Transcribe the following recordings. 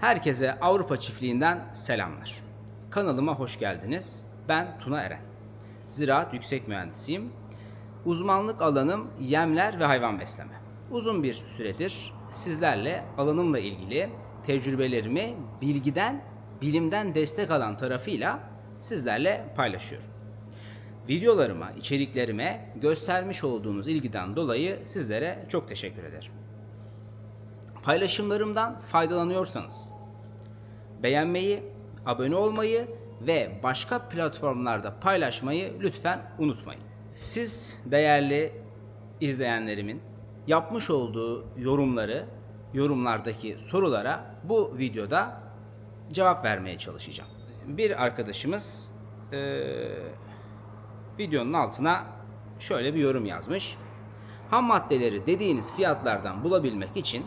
Herkese Avrupa Çiftliği'nden selamlar. Kanalıma hoş geldiniz. Ben Tuna Eren. Ziraat Yüksek Mühendisiyim. Uzmanlık alanım yemler ve hayvan besleme. Uzun bir süredir sizlerle alanımla ilgili tecrübelerimi bilgiden, bilimden destek alan tarafıyla sizlerle paylaşıyorum. Videolarıma, içeriklerime göstermiş olduğunuz ilgiden dolayı sizlere çok teşekkür ederim. Paylaşımlarımdan faydalanıyorsanız beğenmeyi, abone olmayı ve başka platformlarda paylaşmayı lütfen unutmayın. Siz değerli izleyenlerimin yapmış olduğu yorumları, yorumlardaki sorulara bu videoda cevap vermeye çalışacağım. Bir arkadaşımız eee, videonun altına şöyle bir yorum yazmış. Ham maddeleri dediğiniz fiyatlardan bulabilmek için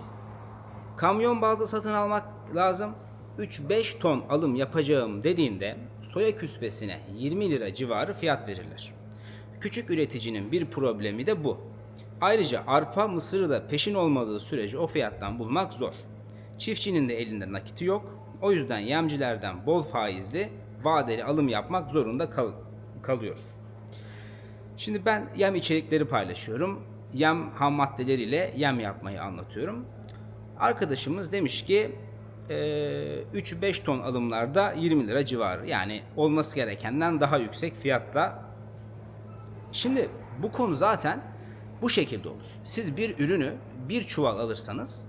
kamyon bazlı satın almak lazım. 3-5 ton alım yapacağım dediğinde soya küspesine 20 lira civarı fiyat verirler. Küçük üreticinin bir problemi de bu. Ayrıca arpa, mısırı da peşin olmadığı sürece o fiyattan bulmak zor. Çiftçinin de elinde nakiti yok. O yüzden yemcilerden bol faizli vadeli alım yapmak zorunda kal- kalıyoruz. Şimdi ben yem içerikleri paylaşıyorum. Yem ham maddeleriyle yem yapmayı anlatıyorum. Arkadaşımız demiş ki eee, 3-5 ton alımlarda 20 lira civarı. Yani olması gerekenden daha yüksek fiyatla. Şimdi bu konu zaten bu şekilde olur. Siz bir ürünü bir çuval alırsanız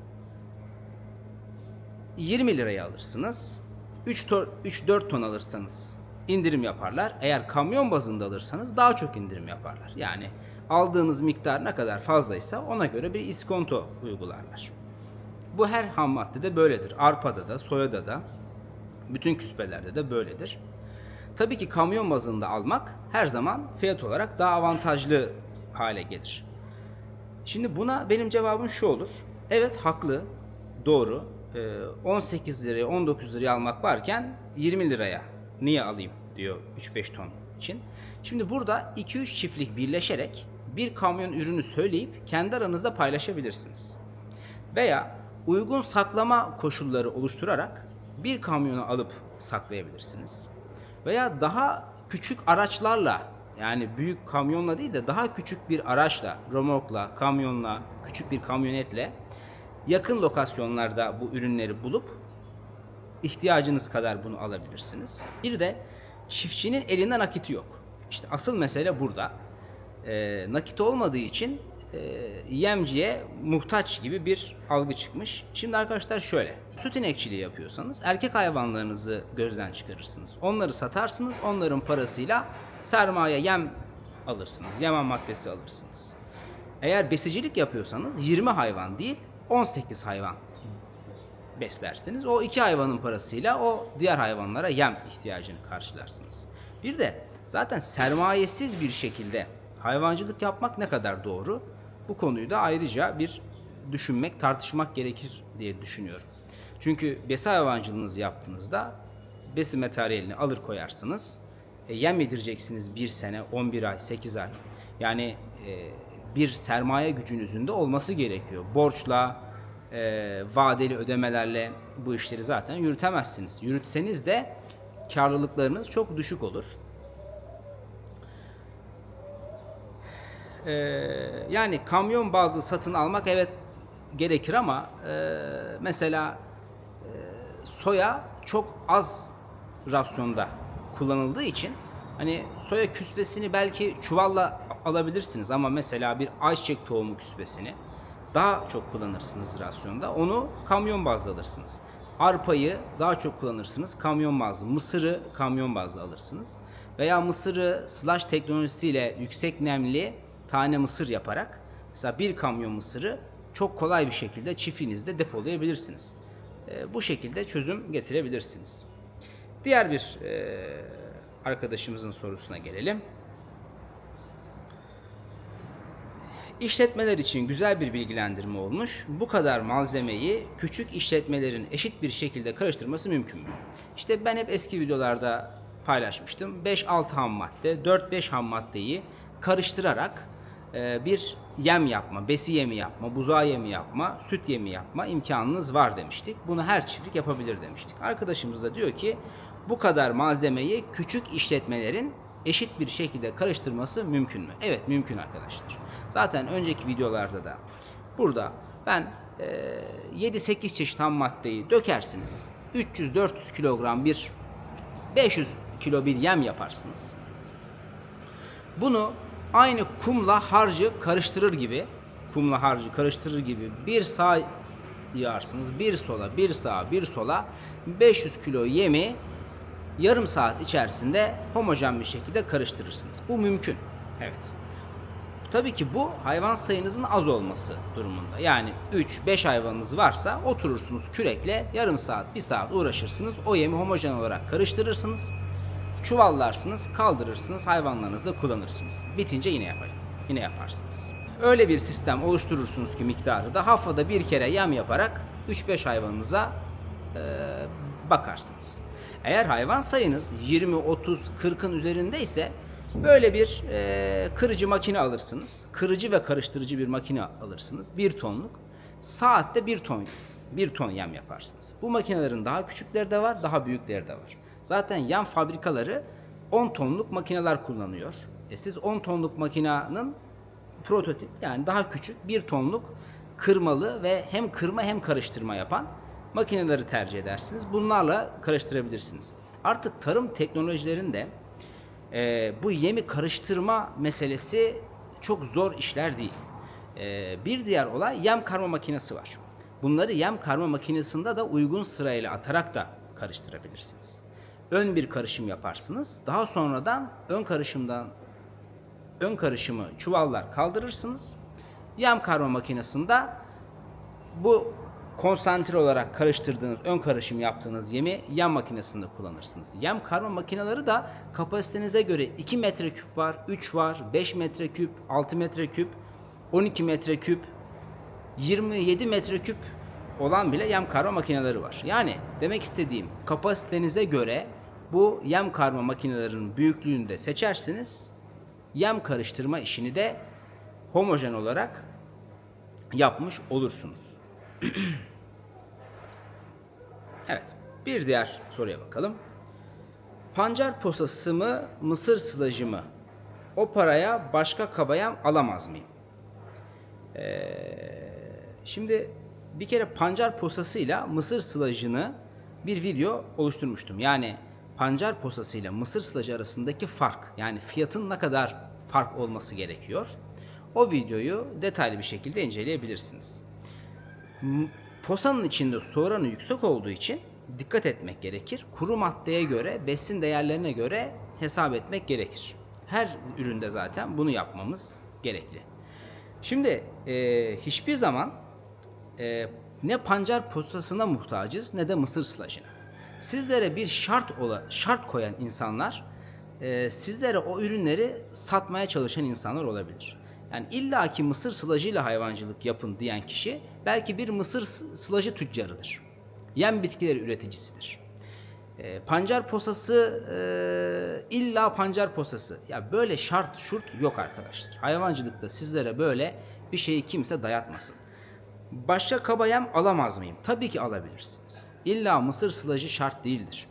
20 liraya alırsınız. 3-4 ton alırsanız indirim yaparlar. Eğer kamyon bazında alırsanız daha çok indirim yaparlar. Yani aldığınız miktar ne kadar fazlaysa ona göre bir iskonto uygularlar. Bu her ham maddede böyledir. Arpada da, soyada da, bütün küspelerde de böyledir. Tabii ki kamyon bazında almak her zaman fiyat olarak daha avantajlı hale gelir. Şimdi buna benim cevabım şu olur. Evet haklı, doğru. Ee, 18 liraya 19 liraya almak varken 20 liraya niye alayım diyor 3-5 ton için. Şimdi burada 2-3 çiftlik birleşerek bir kamyon ürünü söyleyip kendi aranızda paylaşabilirsiniz. Veya uygun saklama koşulları oluşturarak bir kamyonu alıp saklayabilirsiniz. Veya daha küçük araçlarla yani büyük kamyonla değil de daha küçük bir araçla, romorkla, kamyonla, küçük bir kamyonetle yakın lokasyonlarda bu ürünleri bulup ihtiyacınız kadar bunu alabilirsiniz. Bir de çiftçinin elinde nakiti yok. İşte asıl mesele burada. Ee, nakit olmadığı için e, yemciye muhtaç gibi bir algı çıkmış. Şimdi arkadaşlar şöyle. Süt inekçiliği yapıyorsanız erkek hayvanlarınızı gözden çıkarırsınız. Onları satarsınız. Onların parasıyla sermaye yem alırsınız. Yem maddesi alırsınız. Eğer besicilik yapıyorsanız 20 hayvan değil 18 hayvan beslersiniz. O iki hayvanın parasıyla o diğer hayvanlara yem ihtiyacını karşılarsınız. Bir de zaten sermayesiz bir şekilde hayvancılık yapmak ne kadar doğru? Bu konuyu da ayrıca bir düşünmek, tartışmak gerekir diye düşünüyorum. Çünkü besi hayvancılığınızı yaptığınızda besi materyalini alır koyarsınız. E, yem yedireceksiniz bir sene, 11 ay, 8 ay. Yani e, bir sermaye gücünüzün de olması gerekiyor. Borçla, e, vadeli ödemelerle bu işleri zaten yürütemezsiniz. Yürütseniz de karlılıklarınız çok düşük olur. Ee, yani kamyon bazlı satın almak evet gerekir ama e, mesela e, soya çok az rasyonda kullanıldığı için hani soya küspesini belki çuvalla alabilirsiniz ama mesela bir ayçiçek tohumu küspesini daha çok kullanırsınız rasyonda. Onu kamyon bazlı alırsınız. Arpayı daha çok kullanırsınız. Kamyon bazlı. Mısırı kamyon bazlı alırsınız. Veya mısırı slash teknolojisiyle yüksek nemli tane mısır yaparak mesela bir kamyon mısırı çok kolay bir şekilde çiftliğinizde depolayabilirsiniz. Ee, bu şekilde çözüm getirebilirsiniz. Diğer bir e, arkadaşımızın sorusuna gelelim. İşletmeler için güzel bir bilgilendirme olmuş. Bu kadar malzemeyi küçük işletmelerin eşit bir şekilde karıştırması mümkün mü? İşte ben hep eski videolarda paylaşmıştım. 5-6 ham madde, 4-5 ham maddeyi karıştırarak e, bir yem yapma, besi yemi yapma, buzağı yemi yapma, süt yemi yapma imkanınız var demiştik. Bunu her çiftlik yapabilir demiştik. Arkadaşımız da diyor ki bu kadar malzemeyi küçük işletmelerin eşit bir şekilde karıştırması mümkün mü? Evet mümkün arkadaşlar. Zaten önceki videolarda da burada ben e, 7-8 çeşit ham maddeyi dökersiniz. 300-400 kilogram bir 500 kilo bir yem yaparsınız. Bunu aynı kumla harcı karıştırır gibi, kumla harcı karıştırır gibi bir sağ yağarsınız, bir sola, bir sağa, bir sola 500 kilo yemi yarım saat içerisinde homojen bir şekilde karıştırırsınız. Bu mümkün. Evet. Tabii ki bu hayvan sayınızın az olması durumunda. Yani 3-5 hayvanınız varsa oturursunuz kürekle yarım saat, bir saat uğraşırsınız. O yemi homojen olarak karıştırırsınız. Çuvallarsınız, kaldırırsınız, hayvanlarınızda kullanırsınız. Bitince yine yapayım. Yine yaparsınız. Öyle bir sistem oluşturursunuz ki miktarı da haftada bir kere yem yaparak 3-5 hayvanınıza e, bakarsınız. Eğer hayvan sayınız 20, 30, 40'ın üzerindeyse böyle bir e, kırıcı makine alırsınız. Kırıcı ve karıştırıcı bir makine alırsınız. 1 tonluk. Saatte 1 ton 1 ton yem yaparsınız. Bu makinelerin daha küçükleri de var, daha büyükleri de var. Zaten yem fabrikaları 10 tonluk makineler kullanıyor. E siz 10 tonluk makinenin prototip yani daha küçük 1 tonluk kırmalı ve hem kırma hem karıştırma yapan makineleri tercih edersiniz. Bunlarla karıştırabilirsiniz. Artık tarım teknolojilerinde e, bu yemi karıştırma meselesi çok zor işler değil. E, bir diğer olay yem karma makinesi var. Bunları yem karma makinesinde de uygun sırayla atarak da karıştırabilirsiniz. Ön bir karışım yaparsınız. Daha sonradan ön karışımdan ön karışımı çuvallar kaldırırsınız. Yem karma makinesinde bu konsantre olarak karıştırdığınız, ön karışım yaptığınız yemi yem makinesinde kullanırsınız. Yem karma makineleri de kapasitenize göre 2 metreküp var, 3 var, 5 metreküp, 6 metreküp, 12 metreküp, 27 metreküp olan bile yem karma makineleri var. Yani demek istediğim kapasitenize göre bu yem karma makinelerinin büyüklüğünü de seçersiniz. Yem karıştırma işini de homojen olarak yapmış olursunuz. evet, bir diğer soruya bakalım. Pancar posası mı, mısır sılajı mı? O paraya başka kabayam alamaz mıyım? Ee, şimdi bir kere pancar posasıyla mısır sılajını bir video oluşturmuştum. Yani pancar posasıyla mısır sılajı arasındaki fark yani fiyatın ne kadar fark olması gerekiyor. O videoyu detaylı bir şekilde inceleyebilirsiniz. Posanın içinde su oranı yüksek olduğu için dikkat etmek gerekir. Kuru maddeye göre, besin değerlerine göre hesap etmek gerekir. Her üründe zaten bunu yapmamız gerekli. Şimdi e, hiçbir zaman e, ne pancar posasına muhtacız ne de mısır sılajına. Sizlere bir şart ola, şart koyan insanlar e, sizlere o ürünleri satmaya çalışan insanlar olabilir. Yani illaki mısır sılajıyla hayvancılık yapın diyen kişi belki bir mısır s- sılajı tüccarıdır. Yem bitkileri üreticisidir. E, pancar posası e, illa pancar posası. Ya böyle şart şurt yok arkadaşlar. Hayvancılıkta sizlere böyle bir şeyi kimse dayatmasın. Başka kaba yem alamaz mıyım? Tabii ki alabilirsiniz. İlla mısır sılajı şart değildir.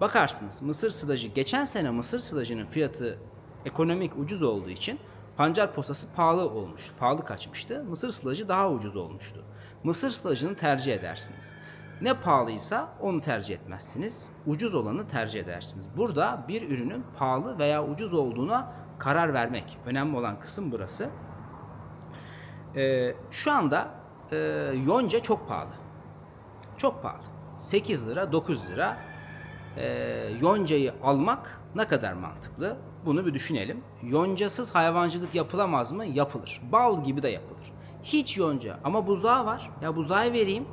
Bakarsınız mısır sılajı geçen sene mısır sılajının fiyatı ekonomik ucuz olduğu için pancar posası pahalı olmuş, pahalı kaçmıştı. Mısır sılajı daha ucuz olmuştu. Mısır sılajını tercih edersiniz. Ne pahalıysa onu tercih etmezsiniz. Ucuz olanı tercih edersiniz. Burada bir ürünün pahalı veya ucuz olduğuna karar vermek. Önemli olan kısım burası. Ee, şu anda e, yonca çok pahalı. Çok pahalı. 8 lira, 9 lira. Ee, yoncayı almak ne kadar mantıklı? Bunu bir düşünelim. Yoncasız hayvancılık yapılamaz mı? Yapılır. Bal gibi de yapılır. Hiç yonca ama buzağı var. Ya buzağı vereyim.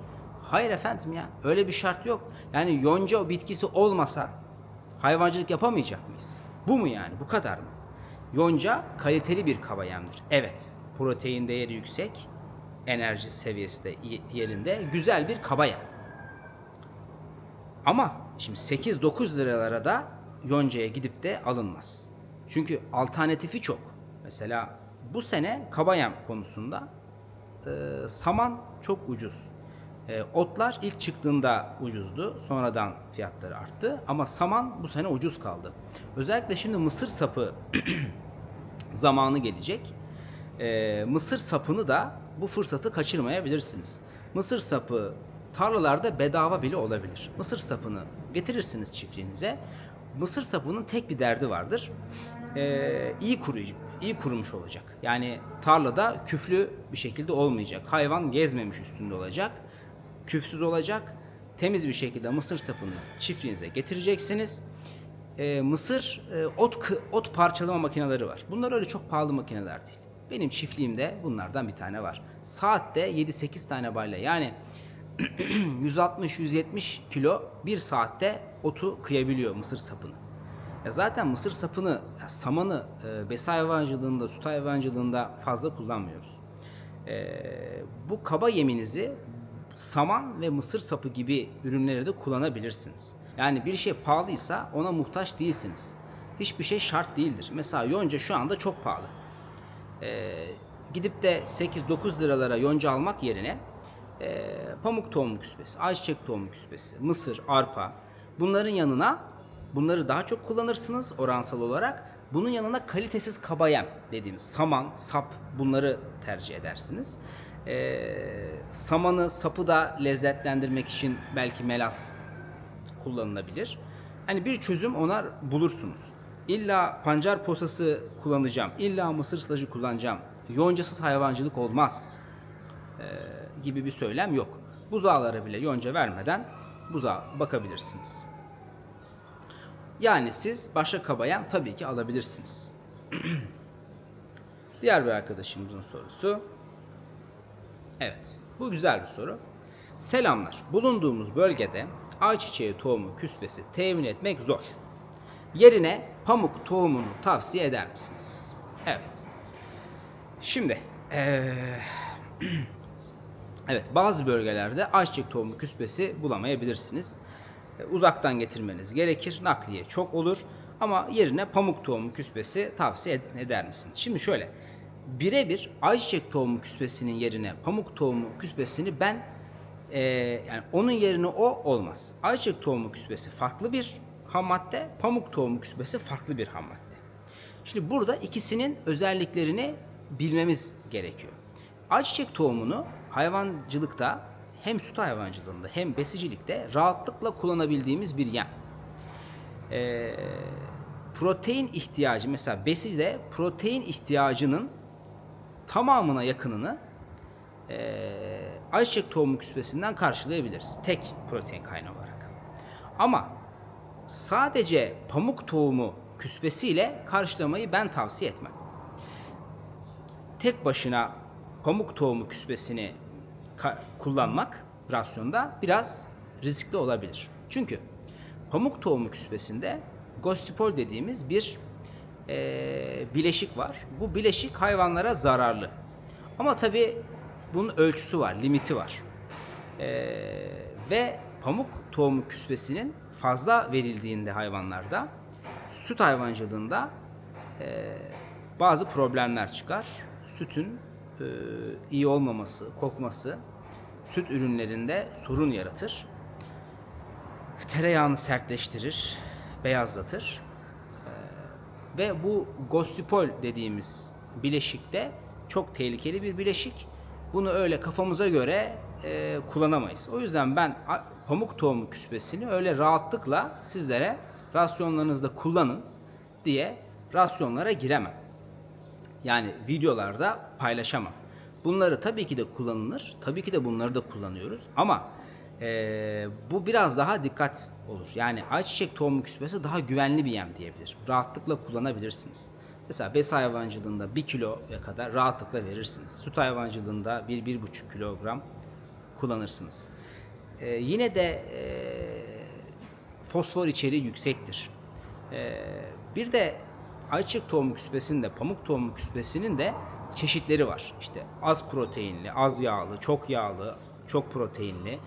Hayır efendim ya. Öyle bir şart yok. Yani yonca bitkisi olmasa hayvancılık yapamayacak mıyız? Bu mu yani? Bu kadar mı? Yonca kaliteli bir kaba yemdir. Evet. Protein değeri yüksek. Enerji seviyesi de yerinde. Güzel bir kaba yem. Ama şimdi 8-9 liralara da yoncaya gidip de alınmaz. Çünkü alternatifi çok. Mesela bu sene kaba yem konusunda e, saman çok ucuz. E, otlar ilk çıktığında ucuzdu. Sonradan fiyatları arttı. Ama saman bu sene ucuz kaldı. Özellikle şimdi mısır sapı zamanı gelecek. E, mısır sapını da bu fırsatı kaçırmayabilirsiniz. Mısır sapı tarlalarda bedava bile olabilir. Mısır sapını getirirsiniz çiftliğinize. Mısır sapının tek bir derdi vardır. E, iyi kuruyucu, iyi kurumuş olacak. Yani tarlada küflü bir şekilde olmayacak. Hayvan gezmemiş üstünde olacak. Küfsüz olacak. Temiz bir şekilde mısır sapını çiftliğinize getireceksiniz e, mısır e, ot ot parçalama makineleri var. Bunlar öyle çok pahalı makineler değil. Benim çiftliğimde bunlardan bir tane var. Saatte 7-8 tane balya yani 160-170 kilo bir saatte otu kıyabiliyor mısır sapını. Ya zaten mısır sapını, ya samanı e, besi hayvancılığında, süt hayvancılığında fazla kullanmıyoruz. E, bu kaba yeminizi saman ve mısır sapı gibi ürünlere de kullanabilirsiniz. Yani bir şey pahalıysa ona muhtaç değilsiniz. Hiçbir şey şart değildir. Mesela yonca şu anda çok pahalı. Ee, gidip de 8-9 liralara yonca almak yerine e, pamuk tohum küspesi, ayçiçek tohum küspesi, mısır, arpa bunların yanına bunları daha çok kullanırsınız oransal olarak. Bunun yanına kalitesiz kaba yem dediğimiz saman, sap bunları tercih edersiniz. Ee, samanı, sapı da lezzetlendirmek için belki melas kullanılabilir. Hani bir çözüm ona bulursunuz. İlla pancar posası kullanacağım, illa mısır sılacı kullanacağım, yoncasız hayvancılık olmaz ee, gibi bir söylem yok. Buzağlara bile yonca vermeden buzağa bakabilirsiniz. Yani siz başka kabayam tabii ki alabilirsiniz. Diğer bir arkadaşımızın sorusu. Evet, bu güzel bir soru. Selamlar. Bulunduğumuz bölgede ayçiçeği tohumu küspesi temin etmek zor. Yerine pamuk tohumunu tavsiye eder misiniz? Evet. Şimdi, eee, evet bazı bölgelerde ayçiçek tohumu küspesi bulamayabilirsiniz. E, Uzaktan getirmeniz gerekir. Nakliye çok olur. Ama yerine pamuk tohumu küspesi tavsiye ed- eder misiniz? Şimdi şöyle. Birebir ayçiçek tohumu küspesinin yerine pamuk tohumu küspesini ben e, yani onun yerine o olmaz. Ayçiçek tohumu küspesi farklı bir ham madde, pamuk tohumu küspesi farklı bir ham madde. Şimdi burada ikisinin özelliklerini bilmemiz gerekiyor. Ayçiçek tohumunu hayvancılıkta hem süt hayvancılığında hem besicilikte rahatlıkla kullanabildiğimiz bir yem. Ee, protein ihtiyacı mesela beside protein ihtiyacının tamamına yakınını eee ayçiçek tohumu küspesinden karşılayabiliriz. Tek protein kaynağı olarak. Ama sadece pamuk tohumu küspesiyle karşılamayı ben tavsiye etmem. Tek başına pamuk tohumu küspesini kullanmak rasyonda biraz riskli olabilir. Çünkü pamuk tohumu küspesinde gostipol dediğimiz bir eee, bileşik var. Bu bileşik hayvanlara zararlı. Ama tabi bunun ölçüsü var, limiti var. Ee, ve pamuk tohumu küspesinin fazla verildiğinde hayvanlarda süt hayvancılığında e, bazı problemler çıkar. Sütün e, iyi olmaması, kokması süt ürünlerinde sorun yaratır. Tereyağını sertleştirir, beyazlatır. Ee, ve bu gostipol dediğimiz bileşikte çok tehlikeli bir bileşik. Bunu öyle kafamıza göre e, kullanamayız. O yüzden ben pamuk tohumu küspesini öyle rahatlıkla sizlere rasyonlarınızda kullanın diye rasyonlara giremem. Yani videolarda paylaşamam. Bunları tabii ki de kullanılır. Tabii ki de bunları da kullanıyoruz. Ama eee, bu biraz daha dikkat olur. Yani ayçiçek tohumu küspesi daha güvenli bir yem diyebilir. Rahatlıkla kullanabilirsiniz. Mesela bes hayvancılığında 1 kiloya kadar rahatlıkla verirsiniz. Süt hayvancılığında 1-1,5 kilogram kullanırsınız. Eee, yine de eee, fosfor içeriği yüksektir. Ee, bir de ayçiçek tohumu küspesinin de pamuk tohumu küspesinin de çeşitleri var. İşte az proteinli, az yağlı, çok yağlı, çok proteinli.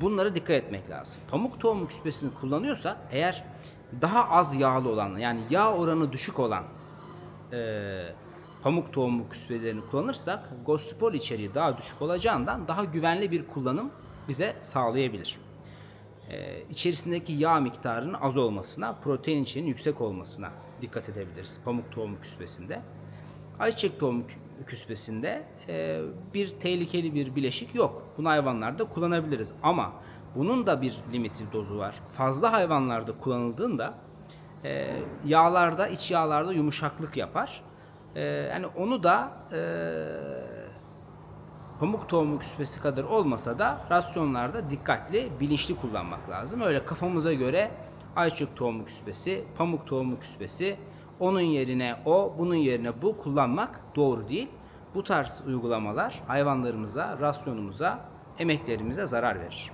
Bunlara dikkat etmek lazım. Pamuk tohumu küspesini kullanıyorsak eğer daha az yağlı olan yani yağ oranı düşük olan e, pamuk tohumu küspelerini kullanırsak gostipol içeriği daha düşük olacağından daha güvenli bir kullanım bize sağlayabilir. Ee, içerisindeki yağ miktarının az olmasına, protein içeriğinin yüksek olmasına dikkat edebiliriz pamuk tohumu küspesinde. Ayçiçek tohumu kü- küspesinde e, bir tehlikeli bir bileşik yok. Bunu hayvanlarda kullanabiliriz ama bunun da bir limiti dozu var. Fazla hayvanlarda kullanıldığında e, yağlarda, iç yağlarda yumuşaklık yapar. E, yani onu da e, pamuk tohumu küspesi kadar olmasa da rasyonlarda dikkatli, bilinçli kullanmak lazım. Öyle kafamıza göre ayçiçek tohumu küspesi, pamuk tohumu küspesi, onun yerine o, bunun yerine bu kullanmak doğru değil. Bu tarz uygulamalar hayvanlarımıza, rasyonumuza, emeklerimize zarar verir.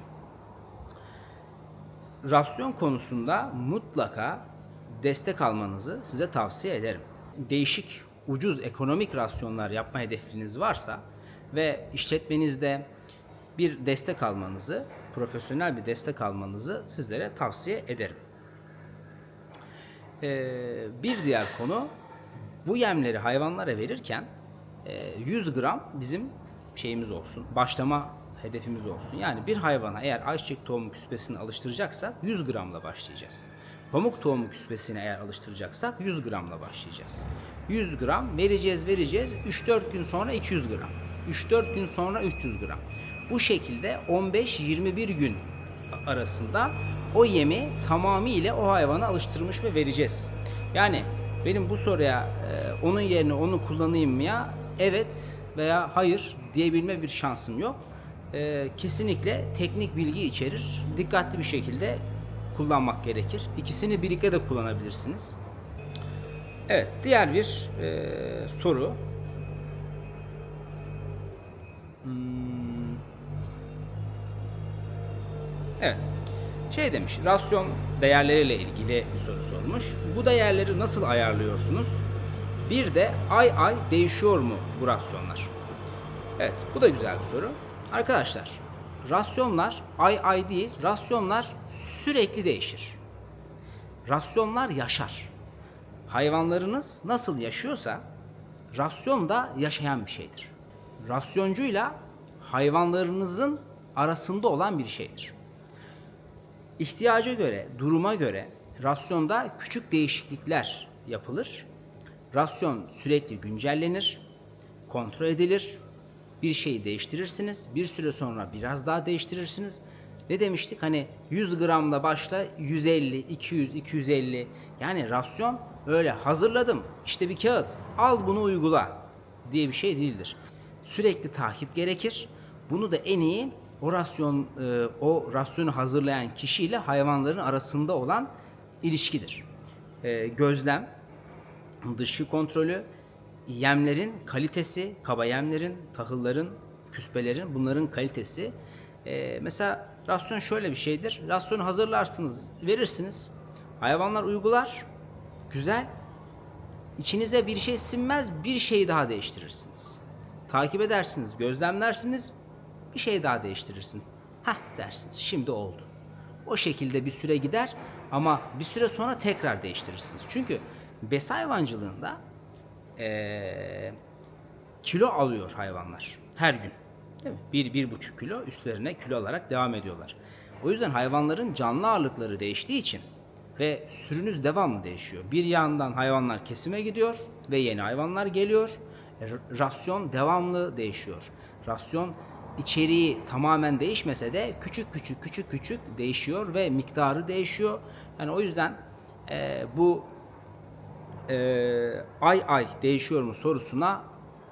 Rasyon konusunda mutlaka destek almanızı size tavsiye ederim. Değişik, ucuz ekonomik rasyonlar yapma hedefiniz varsa ve işletmenizde bir destek almanızı, profesyonel bir destek almanızı sizlere tavsiye ederim. Ee, bir diğer konu bu yemleri hayvanlara verirken e, 100 gram bizim şeyimiz olsun, başlama hedefimiz olsun. Yani bir hayvana eğer ayçiçek tohumu küspesini alıştıracaksak 100 gramla başlayacağız. Pamuk tohumu küspesini eğer alıştıracaksak 100 gramla başlayacağız. 100 gram vereceğiz vereceğiz 3-4 gün sonra 200 gram. 3-4 gün sonra 300 gram. Bu şekilde 15-21 gün arasında o yemi tamamıyla o hayvana alıştırmış ve vereceğiz. Yani benim bu soruya e, onun yerine onu kullanayım mı ya? Evet veya hayır diyebilme bir şansım yok. E, kesinlikle teknik bilgi içerir. Dikkatli bir şekilde kullanmak gerekir. İkisini birlikte de kullanabilirsiniz. Evet, diğer bir e, soru. Hmm. Evet. Şey demiş, rasyon değerleriyle ilgili bir soru sormuş. Bu değerleri nasıl ayarlıyorsunuz? Bir de ay ay değişiyor mu bu rasyonlar? Evet, bu da güzel bir soru. Arkadaşlar, rasyonlar ay ay değil, rasyonlar sürekli değişir. Rasyonlar yaşar. Hayvanlarınız nasıl yaşıyorsa rasyon da yaşayan bir şeydir. Rasyoncuyla hayvanlarınızın arasında olan bir şeydir. İhtiyaca göre, duruma göre rasyonda küçük değişiklikler yapılır. Rasyon sürekli güncellenir, kontrol edilir. Bir şeyi değiştirirsiniz, bir süre sonra biraz daha değiştirirsiniz. Ne demiştik? Hani 100 gramla başla 150, 200, 250. Yani rasyon öyle hazırladım. İşte bir kağıt. Al bunu uygula diye bir şey değildir. Sürekli takip gerekir. Bunu da en iyi o rasyon e, o rasyonu hazırlayan kişiyle hayvanların arasında olan ilişkidir. E, gözlem, dışkı kontrolü, yemlerin kalitesi, kaba yemlerin, tahılların, küspelerin bunların kalitesi. E, mesela rasyon şöyle bir şeydir. Rasyonu hazırlarsınız, verirsiniz. Hayvanlar uygular. Güzel. İçinize bir şey sinmez, bir şey daha değiştirirsiniz. Takip edersiniz, gözlemlersiniz, bir şey daha değiştirirsiniz. Hah dersiniz, şimdi oldu. O şekilde bir süre gider ama bir süre sonra tekrar değiştirirsiniz. Çünkü bes hayvancılığında eee, kilo alıyor hayvanlar her gün. Değil mi? Bir, bir buçuk kilo üstlerine kilo alarak devam ediyorlar. O yüzden hayvanların canlı ağırlıkları değiştiği için ve sürünüz devamlı değişiyor. Bir yandan hayvanlar kesime gidiyor ve yeni hayvanlar geliyor. Rasyon devamlı değişiyor. Rasyon içeriği tamamen değişmese de küçük küçük küçük küçük değişiyor ve miktarı değişiyor. Yani o yüzden e, bu e, ay ay değişiyor mu sorusuna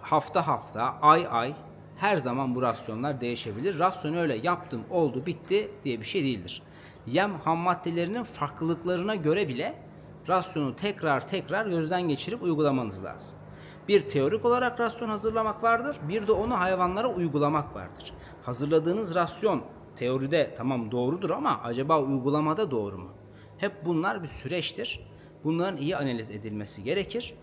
hafta hafta, ay ay her zaman bu rasyonlar değişebilir. Rasyon öyle yaptım, oldu, bitti diye bir şey değildir. Yem ham maddelerinin farklılıklarına göre bile rasyonu tekrar tekrar gözden geçirip uygulamanız lazım. Bir teorik olarak rasyon hazırlamak vardır, bir de onu hayvanlara uygulamak vardır. Hazırladığınız rasyon teoride tamam doğrudur ama acaba uygulamada doğru mu? Hep bunlar bir süreçtir. Bunların iyi analiz edilmesi gerekir.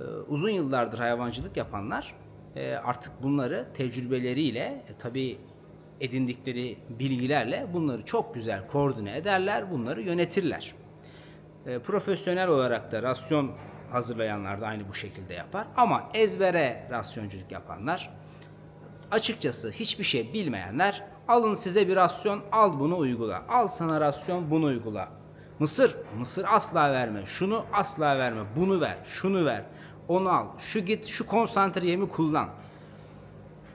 Ee, uzun yıllardır hayvancılık yapanlar e, artık bunları tecrübeleriyle e, tabii edindikleri bilgilerle bunları çok güzel koordine ederler, bunları yönetirler. E, profesyonel olarak da rasyon hazırlayanlar da aynı bu şekilde yapar. Ama ezbere rasyonculuk yapanlar açıkçası hiçbir şey bilmeyenler alın size bir rasyon al bunu uygula. Al sana rasyon bunu uygula. Mısır, mısır asla verme. Şunu asla verme. Bunu ver, şunu ver. Onu al. Şu git şu konsantre yemi kullan.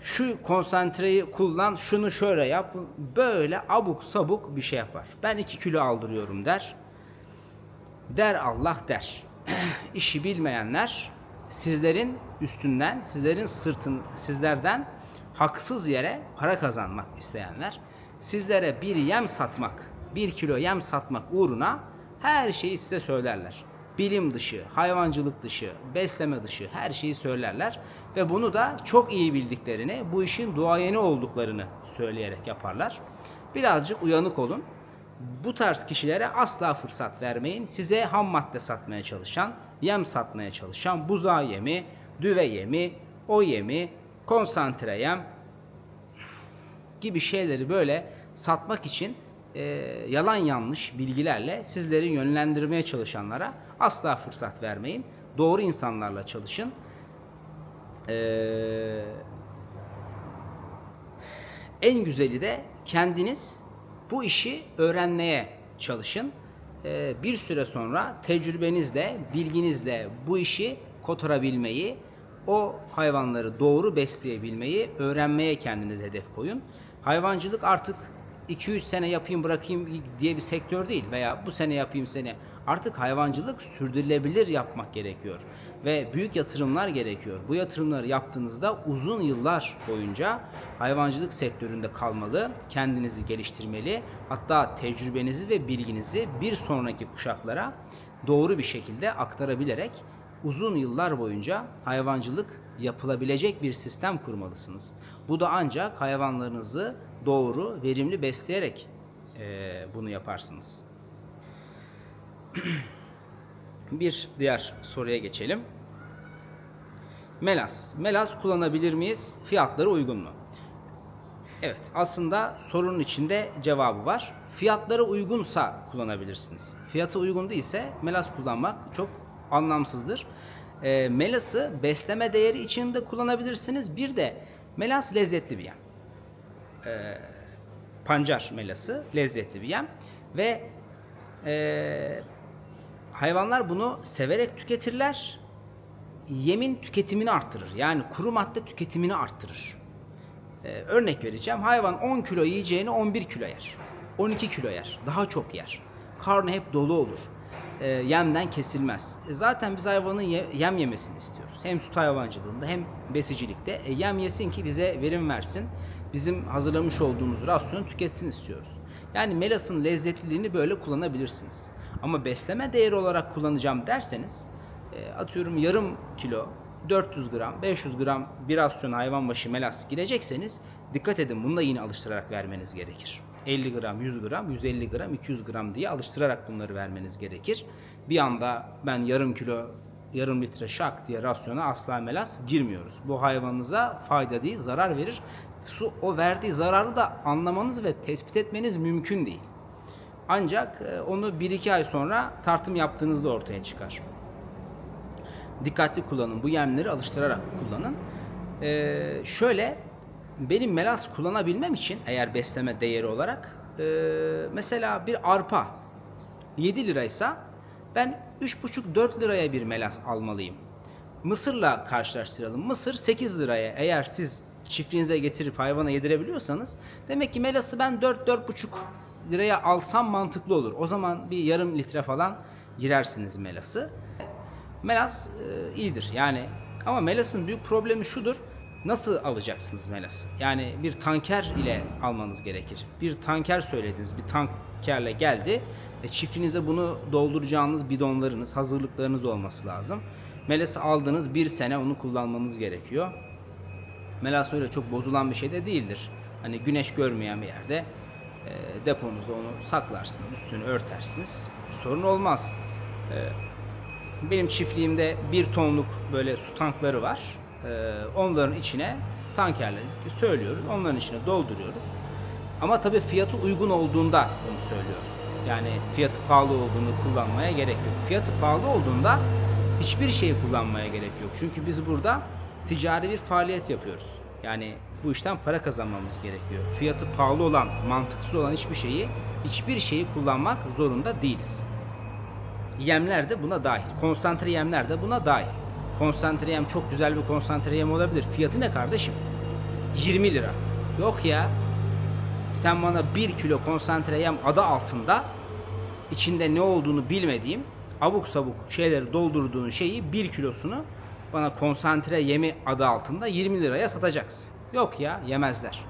Şu konsantreyi kullan, şunu şöyle yap. Böyle abuk sabuk bir şey yapar. Ben 2 kilo aldırıyorum der. Der Allah der. İşi bilmeyenler sizlerin üstünden, sizlerin sırtın, sizlerden haksız yere para kazanmak isteyenler, sizlere bir yem satmak, bir kilo yem satmak uğruna her şeyi size söylerler. Bilim dışı, hayvancılık dışı, besleme dışı her şeyi söylerler ve bunu da çok iyi bildiklerini, bu işin duayeni olduklarını söyleyerek yaparlar. Birazcık uyanık olun. Bu tarz kişilere asla fırsat vermeyin. Size ham madde satmaya çalışan, yem satmaya çalışan buzağı yemi, düve yemi, o yemi, konsantre yem gibi şeyleri böyle satmak için e, yalan yanlış bilgilerle sizleri yönlendirmeye çalışanlara asla fırsat vermeyin. Doğru insanlarla çalışın. Eee en güzeli de kendiniz bu işi öğrenmeye çalışın. Ee, bir süre sonra tecrübenizle, bilginizle bu işi kotarabilmeyi, o hayvanları doğru besleyebilmeyi öğrenmeye kendiniz hedef koyun. Hayvancılık artık 2-3 sene yapayım bırakayım diye bir sektör değil veya bu sene yapayım sene. Artık hayvancılık sürdürülebilir yapmak gerekiyor ve büyük yatırımlar gerekiyor. Bu yatırımları yaptığınızda uzun yıllar boyunca hayvancılık sektöründe kalmalı, kendinizi geliştirmeli, hatta tecrübenizi ve bilginizi bir sonraki kuşaklara doğru bir şekilde aktarabilerek uzun yıllar boyunca hayvancılık yapılabilecek bir sistem kurmalısınız. Bu da ancak hayvanlarınızı doğru, verimli besleyerek eee, bunu yaparsınız. Bir diğer soruya geçelim. Melas. Melas kullanabilir miyiz? Fiyatları uygun mu? Evet, aslında sorunun içinde cevabı var. Fiyatları uygunsa kullanabilirsiniz. Fiyatı uygun değilse melas kullanmak çok anlamsızdır. E, melas'ı besleme değeri için de kullanabilirsiniz. Bir de melas lezzetli bir yem. E, pancar melası lezzetli bir yem ve e, hayvanlar bunu severek tüketirler. Yemin tüketimini arttırır. Yani kuru madde tüketimini arttırır. Ee, örnek vereceğim. Hayvan 10 kilo yiyeceğini 11 kilo yer. 12 kilo yer. Daha çok yer. Karnı hep dolu olur. Ee, yemden kesilmez. E, zaten biz hayvanın ye- yem yemesini istiyoruz. Hem süt hayvancılığında hem besicilikte. E, yem yesin ki bize verim versin. Bizim hazırlamış olduğumuz rasyonu tüketsin istiyoruz. Yani melasın lezzetliliğini böyle kullanabilirsiniz. Ama besleme değeri olarak kullanacağım derseniz e, atıyorum yarım kilo 400 gram 500 gram bir rasyon hayvan başı melas girecekseniz dikkat edin bunu da yine alıştırarak vermeniz gerekir. 50 gram, 100 gram, 150 gram, 200 gram diye alıştırarak bunları vermeniz gerekir. Bir anda ben yarım kilo, yarım litre şak diye rasyona asla melas girmiyoruz. Bu hayvanınıza fayda değil, zarar verir. Su o verdiği zararı da anlamanız ve tespit etmeniz mümkün değil. Ancak e, onu 1-2 ay sonra tartım yaptığınızda ortaya çıkar. Dikkatli kullanın. Bu yemleri alıştırarak kullanın. Ee, şöyle benim melas kullanabilmem için eğer besleme değeri olarak e, mesela bir arpa 7 liraysa ben 3,5-4 liraya bir melas almalıyım. Mısırla karşılaştıralım. Mısır 8 liraya eğer siz çiftliğinize getirip hayvana yedirebiliyorsanız demek ki melası ben 4-4,5 liraya alsam mantıklı olur. O zaman bir yarım litre falan girersiniz melası. Melas e, iyidir yani ama Melas'ın büyük problemi şudur. Nasıl alacaksınız Melas'ı? Yani bir tanker ile almanız gerekir. Bir tanker söylediniz, bir tankerle geldi. E, çiftliğinize bunu dolduracağınız bidonlarınız, hazırlıklarınız olması lazım. Melas'ı aldınız, bir sene onu kullanmanız gerekiyor. Melas öyle çok bozulan bir şey de değildir. Hani güneş görmeyen bir yerde e, onu saklarsınız, üstünü örtersiniz. Sorun olmaz. E, benim çiftliğimde bir tonluk böyle su tankları var. Ee, onların içine tankerle söylüyoruz. Onların içine dolduruyoruz. Ama tabii fiyatı uygun olduğunda bunu söylüyoruz. Yani fiyatı pahalı olduğunu kullanmaya gerek yok. Fiyatı pahalı olduğunda hiçbir şeyi kullanmaya gerek yok. Çünkü biz burada ticari bir faaliyet yapıyoruz. Yani bu işten para kazanmamız gerekiyor. Fiyatı pahalı olan, mantıksız olan hiçbir şeyi, hiçbir şeyi kullanmak zorunda değiliz. Yemler de buna dahil. Konsantre yemler de buna dahil. Konsantre yem çok güzel bir konsantre yem olabilir. Fiyatı ne kardeşim? 20 lira. Yok ya. Sen bana 1 kilo konsantre yem adı altında içinde ne olduğunu bilmediğim abuk sabuk şeyleri doldurduğun şeyi 1 kilosunu bana konsantre yemi adı altında 20 liraya satacaksın. Yok ya yemezler.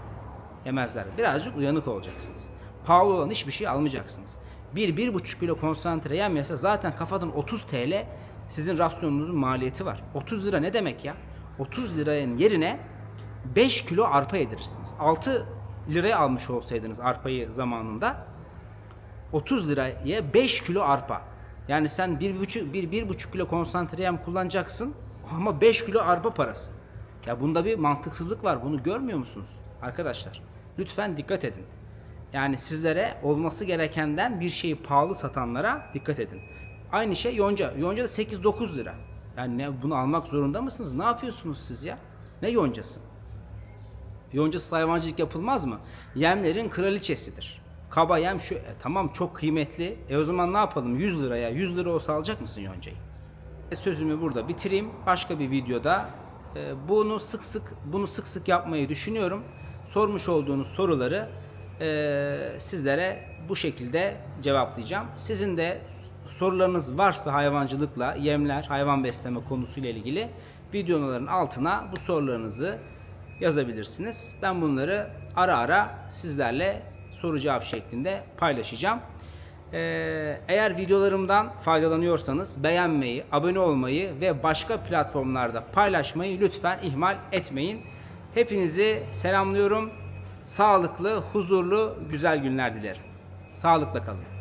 Yemezler. Birazcık uyanık olacaksınız. Pahalı olan hiçbir şey almayacaksınız. 1-1,5 kilo konsantre yem yese zaten kafadan 30 TL sizin rasyonunuzun maliyeti var. 30 lira ne demek ya? 30 liranın yerine 5 kilo arpa yedirirsiniz. 6 liraya almış olsaydınız arpayı zamanında 30 liraya 5 kilo arpa. Yani sen 1,5 bir, bir buçuk kilo konsantre yem kullanacaksın ama 5 kilo arpa parası. Ya bunda bir mantıksızlık var. Bunu görmüyor musunuz arkadaşlar? Lütfen dikkat edin. Yani sizlere olması gerekenden bir şeyi pahalı satanlara dikkat edin. Aynı şey yonca. Yonca da 8-9 lira. Yani ne, bunu almak zorunda mısınız? Ne yapıyorsunuz siz ya? Ne yoncası? Yoncasız hayvancılık yapılmaz mı? Yemlerin kraliçesidir. Kaba yem şu, e, tamam çok kıymetli. E o zaman ne yapalım? 100 liraya, 100 lira olsa alacak mısın yoncayı? E, sözümü burada bitireyim. Başka bir videoda e, bunu sık sık bunu sık sık yapmayı düşünüyorum. Sormuş olduğunuz soruları e, sizlere bu şekilde cevaplayacağım. Sizin de sorularınız varsa hayvancılıkla, yemler, hayvan besleme konusuyla ilgili videoların altına bu sorularınızı yazabilirsiniz. Ben bunları ara ara sizlerle soru cevap şeklinde paylaşacağım. Ee, eğer videolarımdan faydalanıyorsanız beğenmeyi, abone olmayı ve başka platformlarda paylaşmayı lütfen ihmal etmeyin. Hepinizi selamlıyorum. Sağlıklı, huzurlu, güzel günler dilerim. Sağlıkla kalın.